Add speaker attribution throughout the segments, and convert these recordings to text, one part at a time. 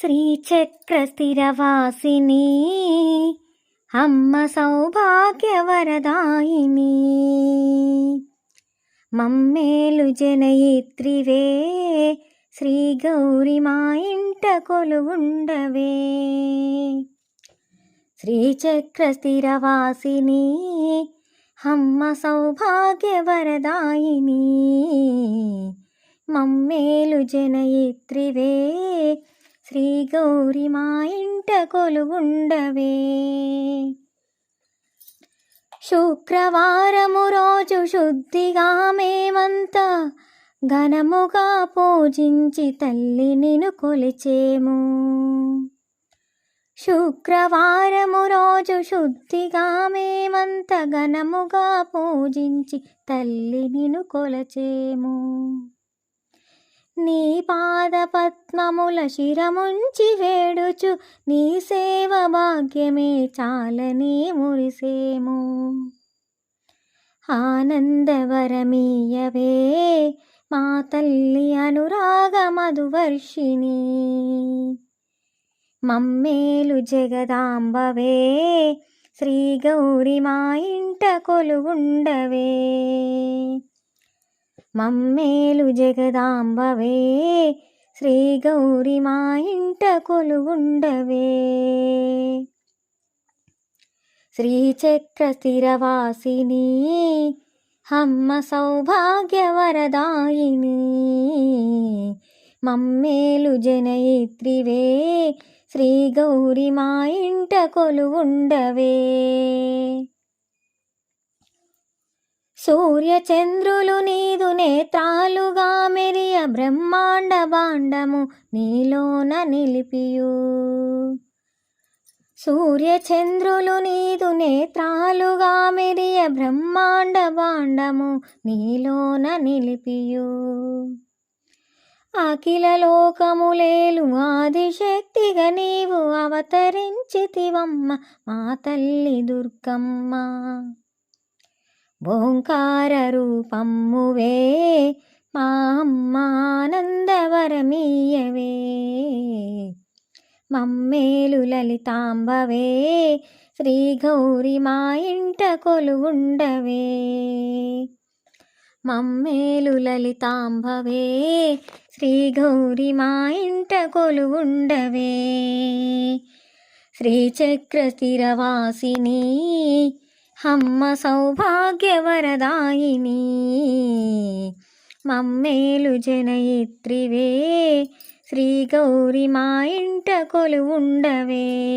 Speaker 1: శ్రీచక్రస్థిరవాసిని అమ్మ సౌభాగ్యవరదాయిని మమ్మేలు జనయిత్రివే శ్రీ గౌరి మా ఇంట కొలువుండవే శ్రీచక్రస్థిరవాసిని అమ్మ సౌభాగ్యవరదాయిని మమ్మేలు జనయిత్రివే శ్రీ గౌరి మా ఇంట కొలువుండవే శుక్రవారము రోజు శుద్ధిగా మేమంతా ఘనముగా పూజించి తల్లి నిను కొలిచేము. శుక్రవారము రోజు శుద్ధిగా మేమంత ఘనముగా పూజించి తల్లి నిను కొలచేము. నీ పాదపద్మముల శిరముంచి వేడుచు నీ సేవ భాగ్యమే చాలని మురిసేము. ఆనందవరమీయవే మా తల్లి అనురాగ మధువర్షిణి. మమ్మేలు జగదాంబవే శ్రీ గౌరి మా ఇంట కొలువుండవే. మమ్మేలు జగదాంబవే శ్రీ గౌరి మా ఇంట కొలువుండవే. శ్రీచక్ర స్థిరవాసిని అమ్మ సౌభాగ్యవరదాయిని. మమ్మేలు జనయిత్రివే శ్రీ గౌరి మా ఇంట కొలువుండవే. సూర్యచంద్రులు నీదు నేత్రాలుగా మెరియ బ్రహ్మాండ బాండము నీలోన నిలిపియు. సూర్యచంద్రులు నీదు నేత్రాలుగా మెరియ బ్రహ్మాండ బాండము నీలోన నిలిపియు. అఖిల లోకములేలు ఆదిశక్తిగా నీవు అవతరించితివమ్మ మా తల్లి దుర్గమ్మ. ఓంకార రూపమ్మువే మా అమ్మ మమ్మేలు లలితాంబవే శ్రీ గౌరి మా ఇంట కొలువుండవే. మమ్మేలు లలితాంబవే శ్రీ గౌరి మా ఇంట కొలువుండవే. శ్రీచక్ర స్థిరవాసిని అమ్మ సౌభాగ్యవరదాయిని. మమ్మేలు జనయిత్రివే శ్రీ గౌరి మా ఇంట కొలువుండవే.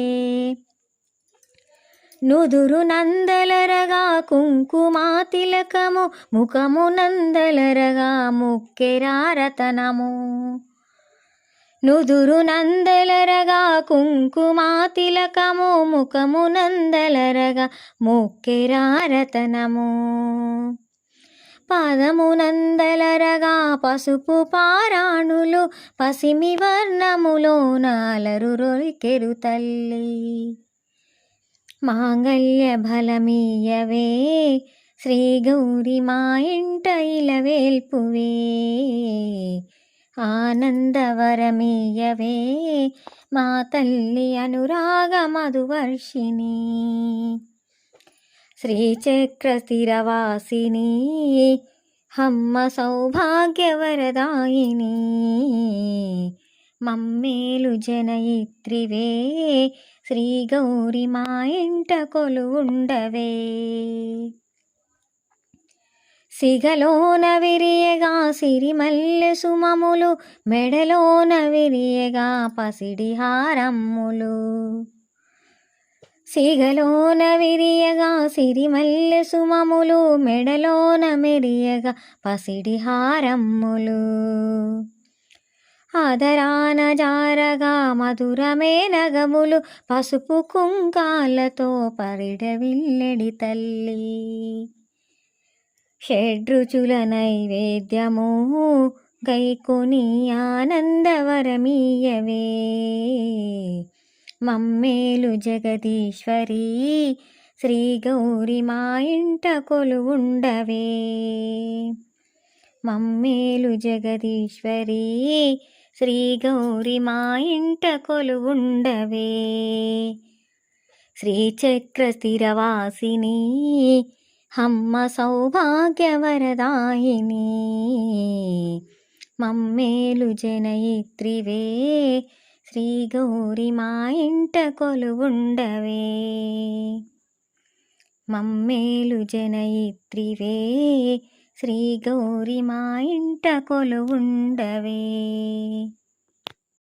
Speaker 1: నుదురు నందలరగా కుంకుమాతిలకము ముఖము నందలరగా ముక్కెరారతనము. నుదురు నందలరగా కుంకుమాతిలకము ముఖము నందలరగా ముక్కెరారతనము. పాదము నందలరగా పసుపు పారాణులు పసిమి వర్ణములో నాలరు రొలికెరు తల్లి. మాంగళ్య బలమీయవే శ్రీ గౌరి మా ఇంట ఇలవేల్పువే. ఆనందవరమీయవే మా తల్లి అనురాగ మధువర్షిణి శ్రీచక్ర స్థిరవాసిని అమ్మ సౌభాగ్యవరదాయిని. మమ్మేలు జనయిత్రివే శ్రీ గౌరి మా ఇంట కొలువుండవే. సిగలోన విరియగా సిరిమల్లె సుమములు మెడలోన విరియగా పసిడి హారమ్ములు. సిగలోన విరియగా సిరిమల్లె సుమములు మెడలోన మెరియగా పసిడి హారమ్ములు. ఆదరాన జారగా మధురమే నగములు పసుపు కుంకాలతో పరిడవిల్లెడి తల్లి. షడ్రుచుల నైవేద్యము గైకొని ఆనందవరమీయవే. మమ్మేలు జగదీశ్వరి శ్రీ గౌరి మా ఇంట కొలువుండవే. మమ్మేలు జగదీశ్వరి శ్రీ గౌరి మా ఇంట కొలువుండవే. శ్రీచక్ర స్థిరవాసిని అమ్మ సౌభాగ్యవరదాయిని మమ్మేలు జనయిత్రివే శ్రీ గౌరి మా ఇంట కొలువుండవే మమ్మేలు జనయిత్రివే శ్రీ గౌరి మా ఇంట కొలువుండవే